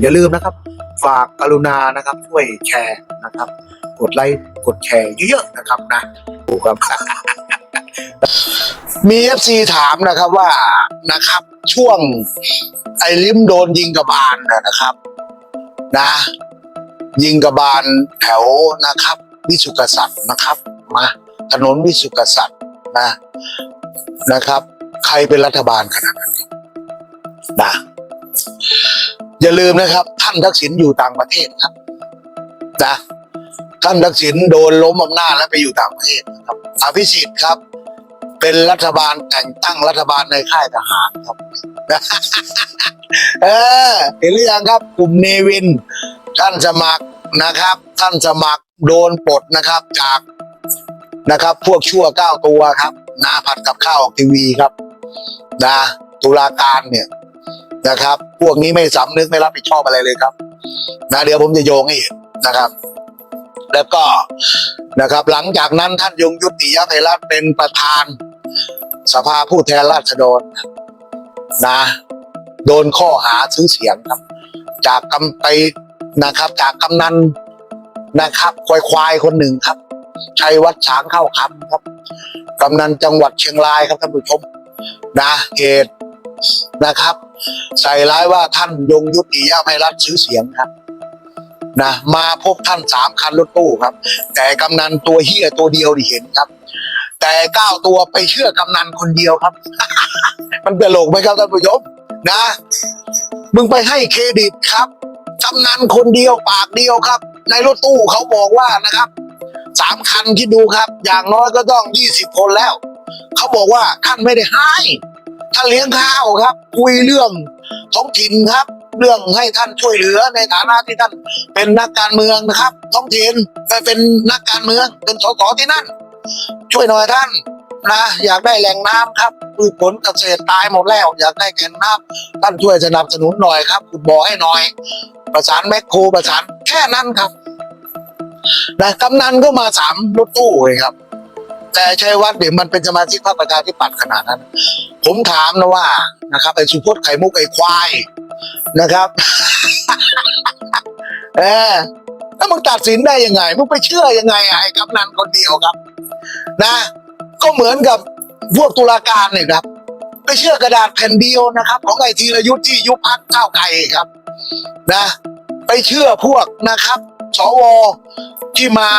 อย่าลืมนะครับ ฝากกรุณานะครับ ช่วยแชร์นะครับ กดไลค์กดแชร์เยอะๆนะครับนะถูกครับมีเอฟซีถามนะครับว่านะครับ ช่วงไอ้ลิมโดนยิงกระบาลนะนะครับ นะ ยิงกระบาลแถวนะครับ วิสุกษัตริย์นะครับมาถนนวิสุกษัตริย์นะนะครับ ใครเป็นรัฐบาลขนาดนั้นนะ อย่าลืมนะครับ ท่านทักษิณอยู่ต่างประเทศครับนะท่านทักษิณโดนล้มอำนาจแล้วไปอยู่ต่างประเทศนะครับอภิสิทธิ์ครับ เป็นรัฐบาลแต่งตั้งรัฐบาลในค่ายทหารครับเออเห็นหรือยังครับ กลุ่มเนวิน ท่านสมัครนะครับ ท่านสมัครโดนปลดนะครับจากนะครับ พวกชั่วเก้าตัวครับ นาผัดกับข้าวออกทีวีครับนะตุลาการเนี่ย นะครับ พวกนี้ไม่สำนึกไม่รับผิดชอบอะไรเลยครับ นะเดี๋ยวผมจะโยงให้เห็นนะครับ แล้วก็นะครับ หลังจากนั้นท่านยงยุติยภัยรัตน์เป็นประธานสภาผู้แทนราษฎรนะ โดนข้อหาซื้อเสียงครับ จากกำไปนะครับ จากกำนันนะครับควายควายคนหนึ่งครับชัยวัฒน์ช้างเข้าคำครับกำนันจังหวัดเชียงรายครับท่านผู้ชมนะเหตุ นะครับ ใส่ร้ายว่าท่านยงยุติยาภัยรัฐซื้อเสียงครับนะมาพบท่านสามคันรถตู้ครับ แต่กำนันตัวเฮียตัวเดียวที่เห็นครับ แต่เก้าตัวไปเชื่อกำนันคนเดียวครับ มันตลกไหมครับท่านผู้ชมนะ มึงไปให้เครดิตครับกำนันคนเดียวปากเดียวครับ ในรถตู้เขาบอกว่านะครับสามคันที่ดูครับ อย่างน้อยก็ต้องยี่สิบคนแล้ว เขาบอกว่าท่านไม่ได้ให้ ท่านเลี้ยงข้าวครับ คุยเรื่องท้องถิ่นครับ เรื่องให้ท่านช่วยเหลือในฐานะที่ท่านเป็นนักการเมืองนะครับ ท้องถิ่นไปเป็นนักการเมืองเป็นสสที่นั่น ช่วยหน่อยท่านนะอยากได้แหล่งน้ำครับพืชผลเกษตรตายหมดแล้ว อยากได้แหล่งน้ำท่านช่วยสนับสนุนหน่อยครับขุดบ่อให้หน่อย ประสานแมคโครประสานแค่นั้นครับนะกำนันก็มาสามรถตู้เลยครับ แต่ชัยวัฒน์เนี่ยมันเป็นสมาชิกพรรคประชาธิปัตย์ขนาดนั้น ผมถามนะว่านะครับไอ้สุพจน์ไข่มุกไอ้ควายนะครับ เออแล้วมึงตัดสินได้ยังไงมึงไปเชื่อยังไงไอ้กำนันคนเดียวครับ นะ ก็เหมือนกับพวกตุลาการเนี่ยครับไปเชื่อกระดาษแผ่นเดียวนะครับ ของไอ้ทีรยุทธ์ที่ยุบพักก้าวไกลครับ นะ ไปเชื่อพวกนะครับสวที่มา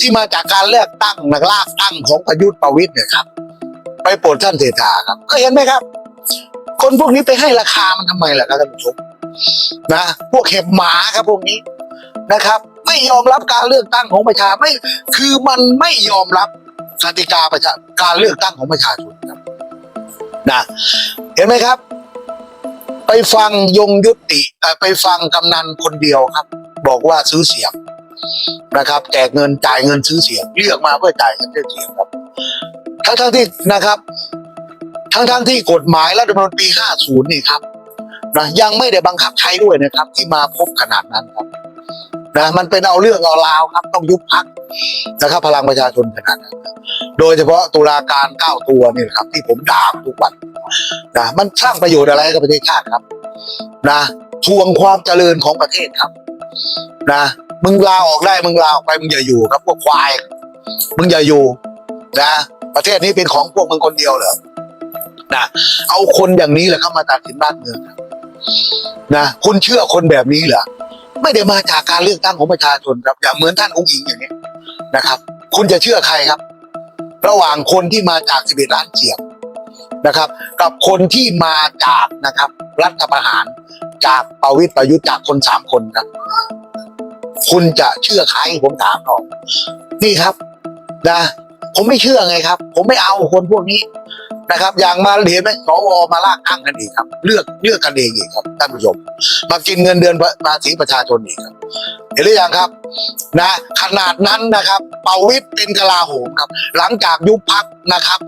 ที่มาจากการเลือกตั้งนักลากตั้งของประยุทธ์ประวิตยเนี่ยครับ ไปโปรดท่านเศรษฐาครับก็เห็นไหมครับ คนพวกนี้ไปให้ราคามันทำไมล่ะครับท่านผู้ชมนะพวกเห็บหมาครับพวกนี้นะครับ ไม่ยอมรับการเลือกตั้งของประชาไม่คือมันไม่ยอมรับกติกาประชาการเลือกตั้งของประชาชนครับนะเห็นไหมครับ ไปฟังยงยุติไปฟังกำนันคนเดียวครับ บอกว่าซื้อเสียง นะครับแจกเงินจ่ายเงินซื้อเสียงเรียกมาเพื่อจ่ายเงินซื้อเสียงครับทั้งทั้งๆที่นะครับ ทั้งทั้งๆที่กฎหมายรัฐธรรมนูญปี 50 นี่ครับนะยังไม่ได้บังคับใช้ด้วยนะครับ ที่มาพบขนาดนั้นครับนะมันเป็นเอาเรื่องเอาราวครับ ต้องยุบพักนะครับ พลังประชาชนขนาดนั้นโดยเฉพาะตุลาการเก้าตัวนี่ครับ ที่ผมด่าทุกวันนะมันสร้างประโยชน์อะไรกับประเทศชาติครับ นะทวงความเจริญของประเทศครับ นะ มึงลาออกได้มึงลาออกไปมึงอย่าอยู่ครับพวกควาย มึงอย่าอยู่ นะ ประเทศนี้เป็นของพวกมึงคนเดียวเหรอนะเอาคนอย่างนี้แหละเข้ามาตัดสินบ้านเมืองนะคุณเชื่อคนแบบนี้เหรอไม่ได้มาจากการเลือกตั้งของประชาชนครับ อย่าเหมือนท่านองค์หญิงอย่างนี้นะครับ คุณจะเชื่อใครครับ ระหว่างคนที่มาจากสิบเอ็ดล้านเสียงนะครับ กับคนที่มาจากนะครับ รัฐประหารจากประวิตรประยุทธ์จากคนสามคนครับ คุณจะเชื่อใครผมถามหน่อยนี่ครับ นะ ผมไม่เชื่อไงครับ ผมไม่เอาคนพวกนี้นะครับ อย่างมาเห็นไหมสวมาลากตั้งกันเอีกครับ เลือกเลือกกันเองอีกครับท่านผู้ชมมากินเงินเดือนภาษีประชาชนอีกครับเห็นหรือยังครับ นะ ขนาดนั้นนะครับ เปาวิทย์เป็นกลาโหมครับ หลังจากยุบพักนะครับ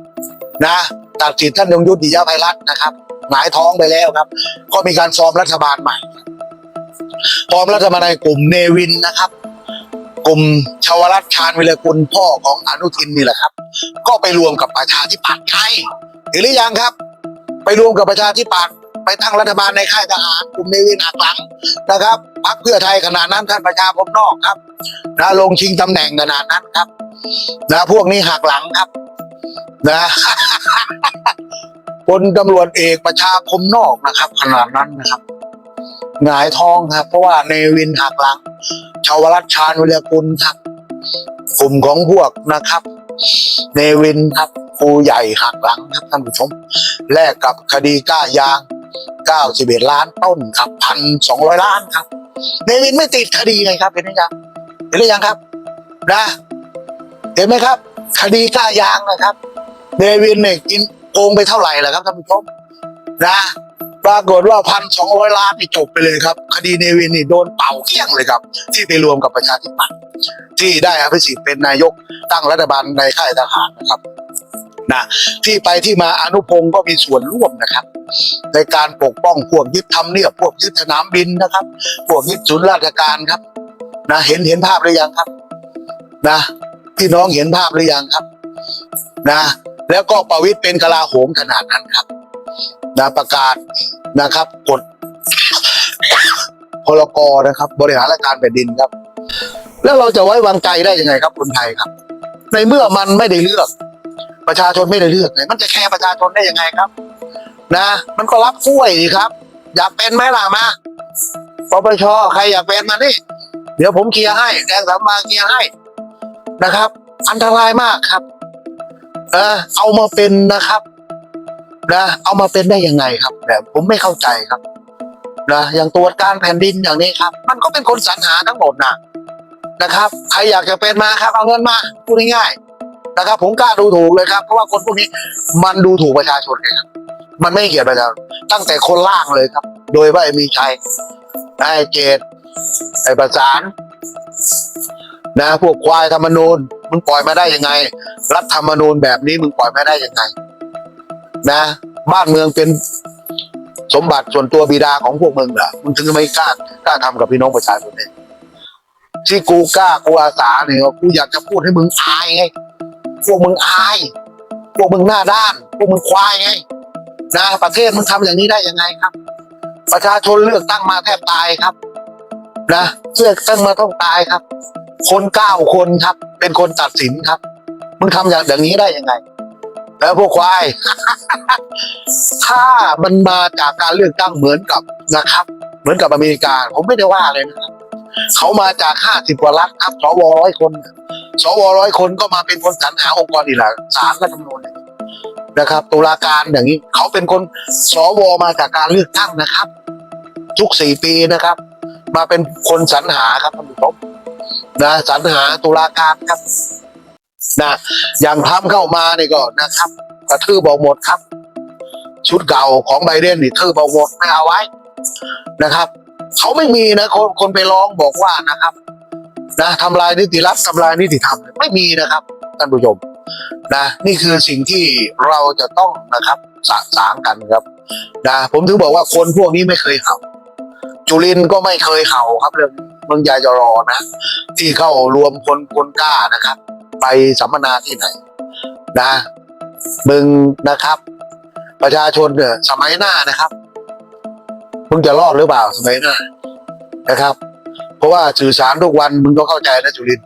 นะตัดสินท่านยงยุติยาภัยรัตน์นะครับหงายท้องไปแล้วครับ ก็มีการฟอมรัฐบาลใหม่ ฟอร์มรัฐบาลในกลุ่มเนวินนะครับ กลุ่มชาวรัฐชาญวิรกุลพ่อของอนุทินนี่แหละครับ ก็ไปรวมกับประชาธิปัตย์ไงเห็นหรือยังครับ ไปรวมกับประชาธิปัตย์ไปตั้งรัฐบาลในค่ายทหารกลุ่มในวินหักหลังนะครับพรรคเพื่อไทยขนาดนั้นท่านประชาคมนอกครับนะลงชิงตำแหน่งขนาดนั้นครับนะพวกนี้หักหลังครับนะพลตำรวจเอกประชาคมนอกนะครับ ขนาดนั้นนะครับ หงายท้องครับ เพราะว่าในวินหักหลัง ชาวรัชชาญวิรกุลครับ กลุ่มของพวกนะครับ เนวินครับครูใหญ่หักหลังครับท่านผู้ชม แลกกับคดีก้ายาง91ล้านต้นครับพันสองร้อยล้านครับ เนวินไม่ติดคดีไงครับเห็นไหมครับเห็นหรือยังครับนะเห็นไหมครับ คดีก้ายางนะครับ เนวินเนี่ยกินโกงไปเท่าไหร่ล่ะครับท่านผู้ชมนะ ปรากฏว่าพันสองร้อยล้านนี่จบไปเลยครับ คดีเนวินนี่โดนเป่าเกลี้ยงเลยครับ ที่ไปรวมกับประชาธิปัตย์ที่ได้อภิสิทธิ์เป็นนายกตั้งรัฐบาลในค่ายทหารนะครับนะที่ไปที่มาอนุพงศ์ก็มีส่วนร่วมนะครับ ในการปกป้องพวกยึดทำเนียบพวกยึดสนามบินนะครับ พวกยึดศูนย์ราชการครับนะเห็นเห็นภาพหรือยังครับนะพี่น้องเห็นภาพหรือยังครับนะแล้วก็ประวิตรเป็นกลาโหมขนาดนั้นครับ นะประกาศนะครับกฎพลกรนะครับ บริหารราชการแผ่นดินครับ แล้วเราจะไว้วางใจได้ยังไงครับคนไทยครับ ในเมื่อมันไม่ได้เลือก ประชาชนไม่ได้เลือกเนี่ยมันจะแคร์ประชาชนได้ยังไงครับ นะ มันก็รับกล้วยครับ อยากเป็นไหมล่ะมาปปชใครอยากเป็นมานี่เดี๋ยวผมเคลียร์ให้แดงสามมาเคลียร์ให้นะครับ อันตรายมากครับนะเอามาเป็นนะครับ นะเอามาเป็นได้ยังไงครับแบบผมไม่เข้าใจครับนะอย่างตรวจการแผ่นดินอย่างนี้ครับ มันก็เป็นคนสรรหาทั้งหมดนะนะครับใครอยากจะเป็นมาครับเอาเงินมาพูดง่ายๆนะครับ ผมกล้าดูถูกเลยครับ เพราะว่าคนพวกนี้มันดูถูกประชาชนเลยครับมันไม่เกลียดประชาชนตั้งแต่คนล่างเลยครับ โดยว่าไอ้มีชัยไอ้เจตไอ้ประสานนะพวกควายธรรมนูญมึงปล่อยมาได้ยังไง รัฐธรรมนูญแบบนี้มึงปล่อยมาได้ยังไง นะ บ้านเมืองเป็นสมบัติส่วนตัวบิดาของพวกมึงเหรอมึงถึงไม่กล้ากล้าทำกับพี่น้องประชาชนเองที่กูกล้ากูอาสาเนี่ยกูอยากจะพูดให้มึงอายไงพวกมึงอาย พวกมึงหน้าด้าน พวกมึงควายไงนะประเทศมึงทำอย่างนี้ได้ยังไงครับ ประชาชนเลือกตั้งมาแทบตายครับ นะเลือกตั้งมาต้องตายครับ คนเก้าคนครับ เป็นคนตัดสินครับ มึงทำอย่างอย่างนี้ได้ยังไง แล้วพวกควาย ถ้ามันมาจากการเลือกตั้งเหมือนกับนะครับ เหมือนกับอเมริกา ผมไม่ได้ว่าเลยนะครับเขามาจากห้าสิบกว่ารัฐครับสวร้อยคน สวร้อยคนก็มาเป็นคนสรรหาองค์กรอิสระศาลรัฐธรรมนูญนะครับตุลาการอย่างนี้เขาเป็นคนสวมาจากการเลือกตั้งนะครับ ทุกสี่ปีนะครับ มาเป็นคนสรรหาครับท่านผู้ชมนะสรรหาตุลาการครับ นะอย่างทำเข้ามาเนี่ยก็นะครับกระทืบบอกหมดครับ ชุดเก่าของไบเดนนี่ทืบบอกหมดไม่เอาไว้นะครับเขาไม่มีนะคนคนไปร้องบอกว่านะครับนะทำลายนิติรัฐทำลายนิติธรรมไม่มีนะครับท่านผู้ชมนะนี่คือสิ่งที่เราจะต้องนะครับสะสางกันครับนะผมถึงบอกว่าคนพวกนี้ไม่เคยเห่า จุลินก็ไม่เคยเห่าครับเรื่องเมืองยายรอนะ ที่เข้ารวมคนคนกล้านะครับ ไปสัมมนาที่ไหน นะมึงนะครับ ประชาชนเนี่ยสมัยหน้านะครับมึงจะรอดหรือเปล่าสมัยหน้านะครับ เพราะว่าสื่อสารทุกวันมึงก็เข้าใจนะจุลิน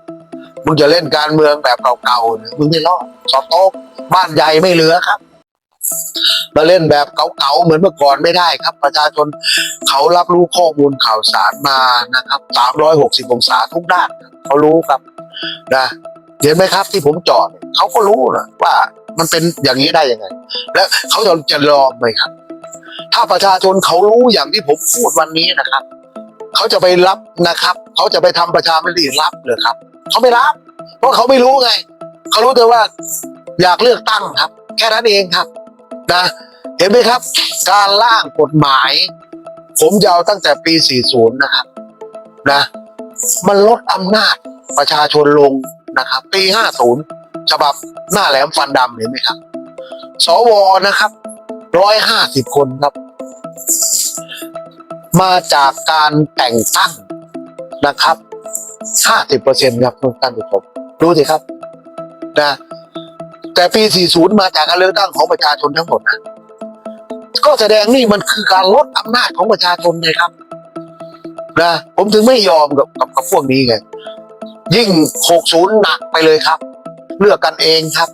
มึงจะเล่นการเมืองแบบเก่าๆมึงไม่รอดสอบโต๊ะบ้านใหญ่ไม่เหลือครับมาเล่นแบบเก่าๆเหมือนเมื่อก่อนไม่ได้ครับ ประชาชนเขารับรู้ข้อมูลข่าวสารมานะครับ360องศาทุกด้านเขารู้ครับนะ เห็นไหมครับที่ผมจอดเขาก็รู้นะว่ามันเป็นอย่างนี้ได้ยังไง และเขาจะจะรอไหมครับ ถ้าประชาชนเขารู้อย่างที่ผมพูดวันนี้นะครับ เขาจะไปรับนะครับ เขาจะไปทำประชามติรับหรือครับ เขาไม่รับ เพราะเขาไม่รู้ไง เขารู้แต่ว่าอยากเลือกตั้งครับ แค่นั้นเองครับนะเห็นไหมครับ การร่างกฎหมาย ผมยาวตั้งแต่ปี 40 นะครับนะ มันลดอำนาจประชาชนลง นะครับ ปี 50ฉบับหน้าแหลมฟันดำเห็นไหมครับ สวนะครับร้อยห้าสิบคนครับ มาจากการแต่งตั้งนะครับห้าสิบเปอร์เซ็นต์ครับท่านผู้ชมดูสิครับนะแต่ปี 40 มาจากการเลือกตั้งของประชาชนทั้งหมดนะก็แสดงนี่มันคือการลดอำนาจของประชาชนไงครับนะผมถึงไม่ยอมกับกับพวกนี้ไง ยิ่ง 60 หนักไปเลยครับ เลือกกันเองครับ